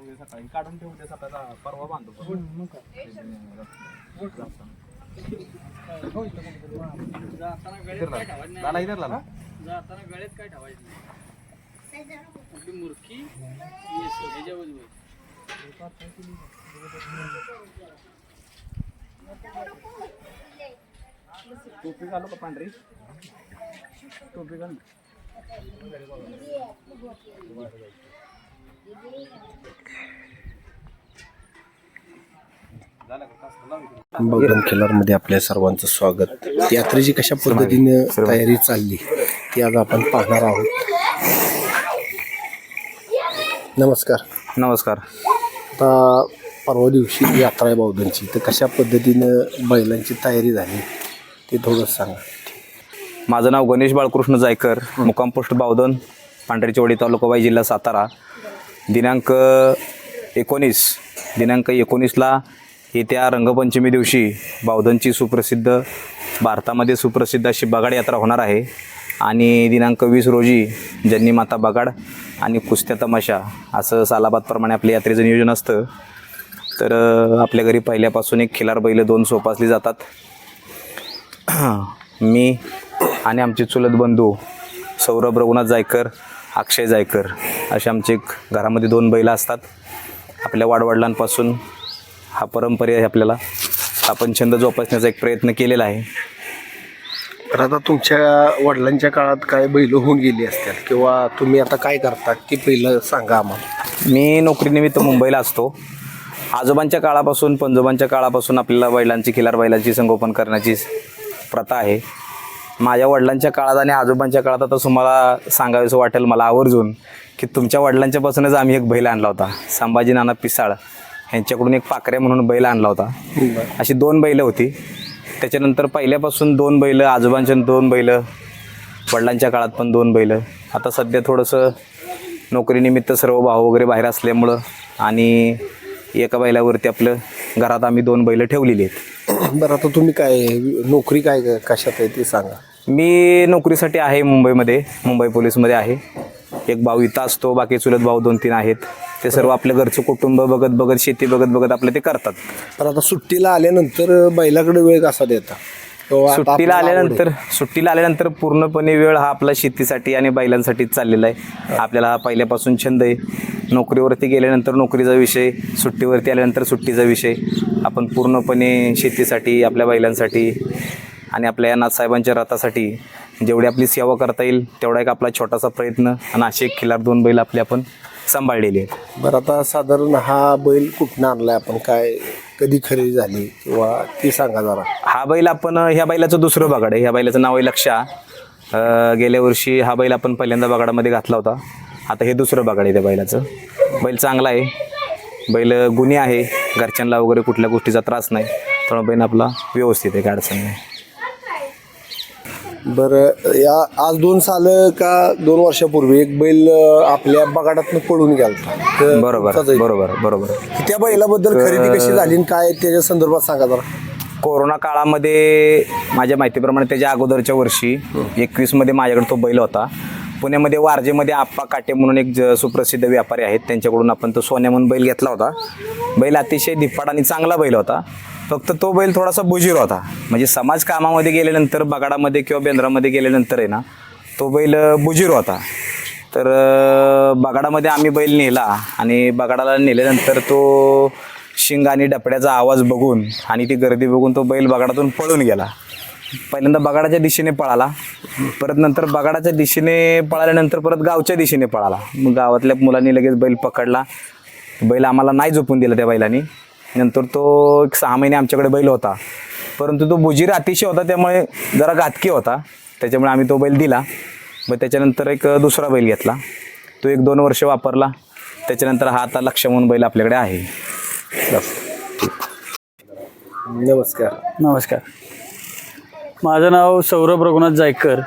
उद्या सकाळी. काढून ठेवू उद्या सकाळचा परवा बांधू. झाला इधर झाला जाताना गळ्यात काय ठेवायचं उजवी टोपी घालू का पांढरी? टोपी घाल बौद्धन खिलारमध्ये आपल्या सर्वांचं स्वागत. यात्रेची कशा पद्धतीने तयारी चालली ती आज आपण पाहणार आहोत. नमस्कार. नमस्कार. आता परवा दिवशी यात्रा आहे बौद्धांची तर कशा पद्धतीनं बैलांची तयारी झाली ते थोडं सांगा. माझं नाव गणेश बाळकृष्ण जायकर मुक्काम पोस्ट बावधन पांढरीचोडी तालुका वाई जिल्हा सातारा. दिनांक एकोणीस. दिनांक एकोणीसला येत्या रंगपंचमी दिवशी बावधनची सुप्रसिद्ध भारतामध्ये सुप्रसिद्ध अशी बगाड यात्रा होणार आहे. आणि दिनांक वीस रोजी जन्नी माता बगाड आणि कुस्त्या तमाशा असं सालाबादप्रमाणे आपल्या यात्रेचं नियोजन असतं. तर आपल्या घरी पहिल्यापासून एक खिलार बैल दोन सोपासली जातात. मी आणि आमचे चुलत बंधू सौरभ रघुनाथ जायकर अक्षय जायकर असे आमचे घरामध्ये दोन बैलं असतात. आपल्या वाडवडिलांपासून हा परंपरे आहे आपल्याला. आपण छंद जोपासण्याचा एक प्रयत्न केलेला आहे. तर आता तुमच्या वडिलांच्या काळात काय बैल होऊन गेली असतात किंवा तुम्ही आता काय करता? ते पहिलं सांगा आम्हाला. मी नोकरीनिमित्त मुंबईला असतो. आजोबांच्या काळापासून पंजोबांच्या काळापासून आपल्याला बैलांची खिलार बैलांची संगोपन करण्याची प्रथा आहे. माझ्या वडिलांच्या काळात आणि आजोबांच्या काळात आता तुम्हाला सांगावेसं वाटेल मला आवर्जून की तुमच्या वडिलांच्यापासूनच आम्ही एक बैल आणला होता. संभाजी नाना पिसाळ. यांच्याकडून एक पाकऱ्या म्हणून बैल आणला होता. अशी दोन बैलं होती. त्याच्यानंतर पहिल्यापासून दोन बैलं आजोबांच्या दोन बैलं वडिलांच्या काळात पण दोन बैलं. आता सध्या थोडंसं नोकरीनिमित्त सर्व भाऊ वगैरे बाहेर असल्यामुळं आणि एका बैलावरती आपलं घरात आम्ही दोन बैलं ठेवलेली आहेत. बरं आता तुम्ही काय नोकरी काय कशात आहे ते सांगा. मी नोकरीसाठी आहे मुंबईमध्ये मुंबई पोलीसमध्ये आहे. एक भाऊ इथं असतो बाकी चुलत भाऊ दोन तीन आहेत. ते सर्व आपल्या घरचं कुटुंब बघत बघत शेती बघत बघत आपलं ते करतात. तर आता सुट्टीला आल्यानंतर बैलाकडे वेळ कसा देता? सुट्टीला आल्यानंतर सुट्टीला आल्यानंतर पूर्णपणे वेळ हा आपला शेतीसाठी आणि बैलांसाठीच चाललेला आहे. आपल्याला हा पहिल्यापासून छंद आहे. नोकरीवरती गेल्यानंतर नोकरीचा विषय सुट्टीवरती आल्यानंतर सुट्टीचा विषय. आपण पूर्णपणे शेतीसाठी आपल्या बैलांसाठी आणि आपल्या या नाथसाहेबांच्या रथासाठी जेवढी आपली सेवा करता येईल तेवढा एक आपला छोटासा प्रयत्न आणि असे एक खिलार दोन बैल आपले आपण सांभाळलेली आहेत. आहे. बरं आता साधारण हा बैल कुठनं आणलाय आपण? काय कधी खरेदी झाली? किंवा ती सांगा जरा. हा बैल आपण ह्या बैलाचं दुसरं बगाड आहे. ह्या बैलाचं नाव आहे लक्षा. अं, गेल्या वर्षी हा बैल आपण पहिल्यांदा बगाडामध्ये घातला होता. आता हे दुसरं बगाड आहे त्या बैलाचं. बैल चांगला आहे. बैल गुन्हे आहे. घरच्यांना वगैरे कुठल्या गोष्टीचा त्रास नाही. त्यामुळे बैल आपला व्यवस्थित आहे काय अडचण नाही. बरं या आज दोन साल का दोन वर्षापूर्वी एक बैल आपल्या बगाडातनं पळून गेलता. तर बरोबर. बरोबर बरोबर. त्या बैलाबद्दल खरेदी कशी झाली आणि काय त्याच्या संदर्भात सांगा जरा. कोरोना काळामध्ये माझ्या माहितीप्रमाणे त्याच्या अगोदरच्या वर्षी एकवीसमध्ये माझ्याकडे तो बैल होता. पुण्यामध्ये वारजेमध्ये आप्पा काटे म्हणून एक ज सुप्रसिद्ध व्यापारी आहेत. त्यांच्याकडून आपण तो सोन्या म्हणून बैल घेतला होता. बैल अतिशय धिप्पाड आणि चांगला बैल होता. फक्त तो बैल थोडासा बुजीर होता. म्हणजे समाज कामामध्ये गेल्यानंतर बगाडामध्ये किंवा बेंद्रामध्ये गेल्यानंतर आहे ना तो बैल बुजीर होता. तर बगाडामध्ये आम्ही बैल नेला आणि बगाडाला नेल्यानंतर तो शिंग आणि डपड्याचा आवाज बघून आणि ती गर्दी बघून तो बैल बगाडातून पळून गेला. पहिल्यांदा बगाडाच्या दिशेने पळाला. परत नंतर बगाडाच्या दिशेने पळाल्यानंतर परत गावच्या दिशेने पळाला. मग गावातल्या मुलांनी लगेच बैल पकडला. बैल आम्हाला नाही झोपून दिला त्या बैलांनी. नंतर तो एक सहा महिने आमच्याकडे बैल होता. परंतु तो बुजीर अतिशय होता त्यामुळे जरा घातकी होता. त्याच्यामुळे आम्ही तो बैल दिला. मग त्याच्यानंतर एक दुसरा बैल घेतला. तो एक दोन वर्ष वापरला. त्याच्यानंतर हा आता लक्ष म्हणून बैल आपल्याकडे आहे. नमस्कार. नमस्कार. माझं नाव सौरभ रघुनाथ जायकर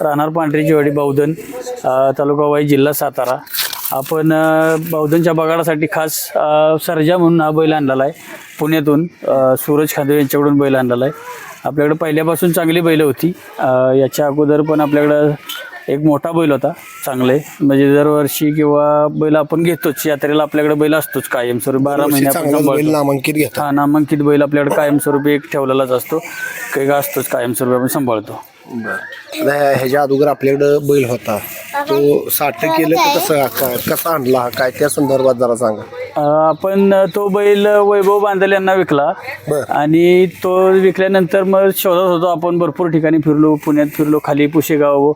राहणार पांढरीची वाडी बौद्धन अ, तालुका वाई जिल्हा सातारा. आपण अ, बौद्धनच्या बगाडासाठी खास सर्जा म्हणून हा बैल आणलेला आहे. पुण्यातून सूरज खांदे यांच्याकडून बैल आणलेला आहे. आपल्याकडे पहिल्यापासून चांगली बैलं होती. याच्या अगोदर पण आपल्याकडं एक मोठा बैल होता चांगले. म्हणजे दरवर्षी किंवा बैल आपण घेतोच यात्रेला आपल्याकडे बैल असतोच कायमस्वरूपी बारा महिने. नामांकित हा नामांकित बैल आपल्याकडे कायमस्वरूपी एक ठेवलेलाच असतो. काही का असतोच कायमस्वरूपी आपण सांभाळतो. बरं. आता ह्याच्या अगोदर आपल्याकडं बैल होता. तो साठ केलं तर कसं का- कसा आणला? काय त्या संदर्भात जरा सांगा. आपण तो बैल वैभव बांधल यांना विकला. बर. आणि तो विकल्यानंतर मग शोधत होतो आपण भरपूर ठिकाणी फिरलो पुण्यात फिरलो खाली पुशेगाव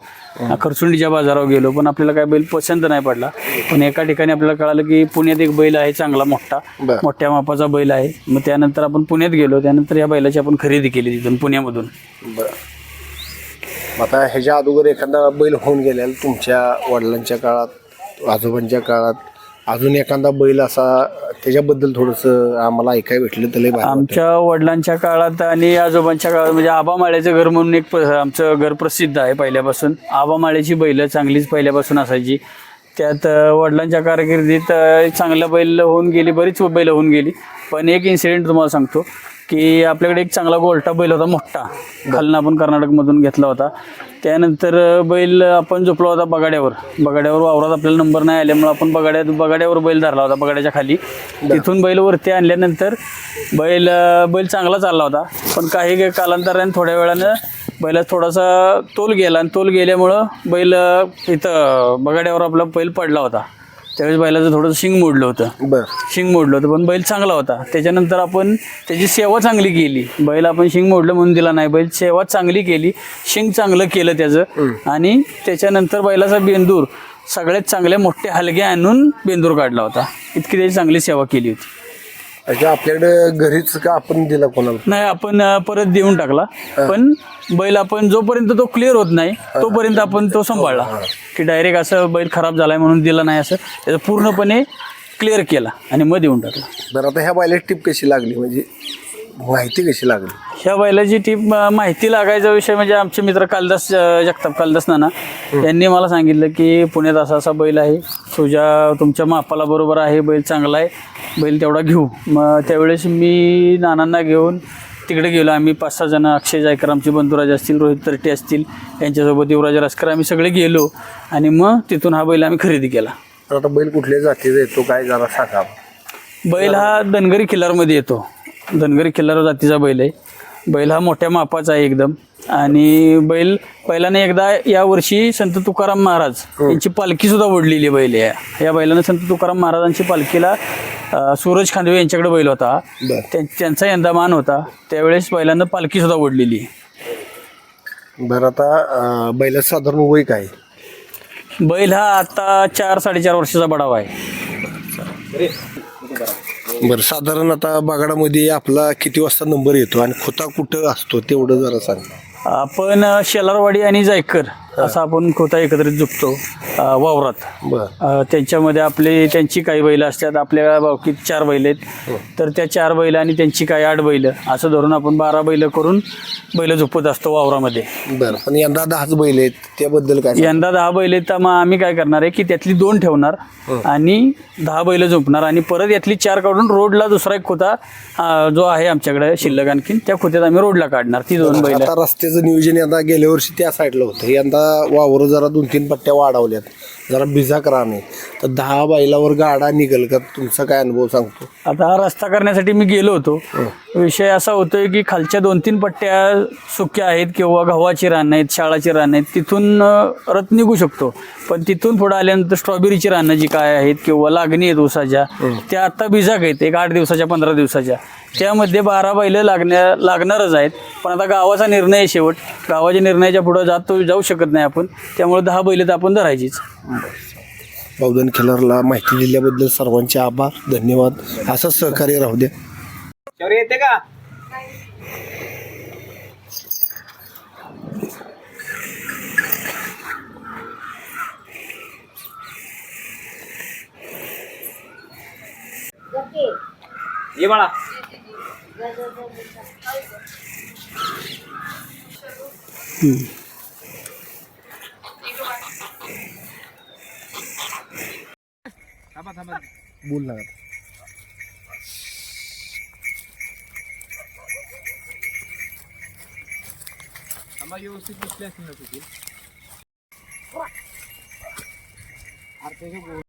खरसुंडीच्या बाजारावर गेलो. पण आपल्याला काय बैल पसंत नाही पडला. पण एका ठिकाणी आपल्याला कळालं की पुण्यात एक बैल आहे चांगला मोठा. बर. मोठ्या मापाचा बैल आहे. मग त्यानंतर आपण पुण्यात गेलो. त्यानंतर या बैलाची आपण खरेदी केली तिथून पुण्यामधून. बरं. मग आता ह्याच्या अगोदर एखादा बैल होऊन गेलेला तुमच्या वडिलांच्या काळात आजोबांच्या काळात अजून एखादा बैल असा त्याच्याबद्दल थोडंसं आम्हाला ऐकाय भेटलं तर लय भारी आमच्या वडिलांच्या काळात आणि आजोबांच्या काळात म्हणजे आबामाळ्याचं घर म्हणून एक प- आमचं घर प्रसिद्ध आहे पहिल्यापासून. आबामाळ्याची बैलं चांगलीच पहिल्यापासून असायची. त्यात अं, वडिलांच्या कारकिर्दीत अं, बैल होऊन गेली बरीच बैल होऊन गेली. पण एक इन्सिडेंट तुम्हाला सांगतो. की आपल्याकडे एक चांगला गोल्टा बैल होता मोठा. खालनं आपण कर्नाटकमधून घेतला होता. त्यानंतर बैल आपण झोपला होता बगाड्यावर. बगाड्यावर वावरात आपल्याला नंबर नाही आल्यामुळे आपण बगाड्यात बगाड्यावर बैल धरला होता बगाड्याच्या खाली. तिथून बैल वरती आणल्यानंतर बैल बैल चांगला चालला होता. पण काही कालांतराने थोड्या वेळानं बैलात थोडासा तोल गेला. आणि तोल गेल्यामुळं बैल इथं बगाड्यावर आपला बैल पडला होता. त्यावेळेस बैलाचं थोडंसं शिंग मोडलं होतं. बरं. शिंग मोडलं होतं पण बैल चांगला होता. त्याच्यानंतर आपण त्याची सेवा चांगली केली. बैल आपण शिंग मोडलं म्हणून दिला नाही बैल सेवा चांगली केली. शिंग चांगलं केलं त्याचं. आणि त्याच्यानंतर बैलाचा बेंदूर सगळ्यात चांगले मोठे हलगे आणून बेंदूर काढला होता. इतकी त्याची चांगली सेवा केली होती. अच्छा आपल्याकडे घरीच का आपण दिला कोणाला? नाही आपण अं, परत देऊन टाकला. पण बैल आपण जोपर्यंत तो क्लिअर होत नाही तोपर्यंत आपण तो सांभाळला. की डायरेक्ट असं बैल खराब झालाय म्हणून दिला नाही असं त्याचं पूर्णपणे क्लिअर केला आणि मग देऊन टाकला. बरं आता ह्या बैलाची टीप कशी लागली? म्हणजे माहिती कशी लागली? ह्या बैलाची टीप माहिती लागायचा विषय म्हणजे आमचे मित्र कालदास अं, जगताप कालदास नाना यांनी मला सांगितलं की पुण्यात असा असा बैल आहे. तुझ्या तुमच्या मापाला बरोबर आहे बैल चांगला आहे. बैल तेवढा घेऊ. मग त्यावेळेस मी नानांना घेऊन तिकडे गेलो. आम्ही पाच सहा जण अक्षय जायकर आमचे बंधुराज असतील रोहित तरटे असतील यांच्यासोबत युवराज रस्कर आम्ही सगळे गेलो. आणि मग तिथून हा बैल आम्ही खरेदी केला. तर आता बैल कुठल्या जातीचा येतो? काय जरा सांगा. बैल हा धनगरी किल्लारमध्ये येतो. धनगरी किल्लार जातीचा बैल आहे. बैल हा मोठ्या मापाचा आहे एकदम. आणि बैल पहिल्याने एकदा या वर्षी संत तुकाराम महाराज यांची पालखी सुद्धा ओढलेली बैल आहे. या- बैलानं संत तुकाराम महाराजांची पालखीला सूरज खांदवे यांच्याकडे बैल होता. त्यांचा यंदा मान होता. त्यावेळेस बैलानं पालखी सुद्धा ओढलेली. बरं आता अं, बैलाचं साधारण वय काय? बैल हा आता चार साडेचार वर्षाचा बडावा आहे. बरं साधारण आता बागाडामध्ये आपला किती वाजता नंबर येतो आणि खोता कुठं असतो तेवढं जरा सांग. आपण शेलारवाडी आणि जायकर असं आपण खोता एकत्रित झुकतो. वावरात. त्यांच्यामध्ये आपले त्यांची काही बैल असतात आपल्या बावकीत चार बैल आहेत. तर त्या चार बैल आणि त्यांची काही आठ बैल असं धरून आपण बारा बैल करून बैल झोपत असतो वावरामध्ये. बरं पण यंदा दहाच बैल आहेत त्याबद्दल काय? यंदा दहा बैल आहेत तर मग आम्ही काय करणार आहे की त्यातली दोन ठेवणार आणि दहा बैल झोपणार आणि परत यातली चार काढून रोडला दुसरा एक खोता जो आहे आमच्याकडे शिल्लक आणखीन त्या खोत्यात आम्ही रोडला काढणार ती दोन बैल. आता रस्त्याचं नियोजन यंदा गेल्या वर्षी त्या साईडला होतं. यंदा वावर जरा दोन तीन पट्ट्या वाढवल्यात. जरा बिजाक राहणे तर दहा बैलावर गाडा निघेल का? तुमचा काय अनुभव सांगतो. आता हा रस्ता करण्यासाठी मी गेलो होतो. विषय असा होतोय की खालच्या दोन तीन पट्ट्या सुक्या आहेत किंवा गव्हाची रानं आहेत शाळाची रानं आहेत तिथून रथ निघू शकतो. पण तिथून पुढे आल्यानंतर स्ट्रॉबेरीची रानं जी काय आहेत किंवा लागणी आहेत ऊसाच्या त्या आता बिजाक आहेत एक आठ दिवसाच्या पंधरा दिवसाच्या. त्यामध्ये बारा बैल लागण्या लागणारच आहेत. पण आता गावाचा निर्णय आहे शेवट. गावाच्या निर्णयाच्या पुढं जातो जाऊ शकत नाही आपण. त्यामुळे दहा बैल तर आपण धरायचीच. बावधन खिलरला माहिती दिल्याबद्दल सर्वांचे आभार धन्यवाद. असंच सहकार्य राहू द्या. येते का? ये बाळा. थांबा थांबा बोल ना थांबा व्यवस्थित बसले असतील ना तुझी आता हे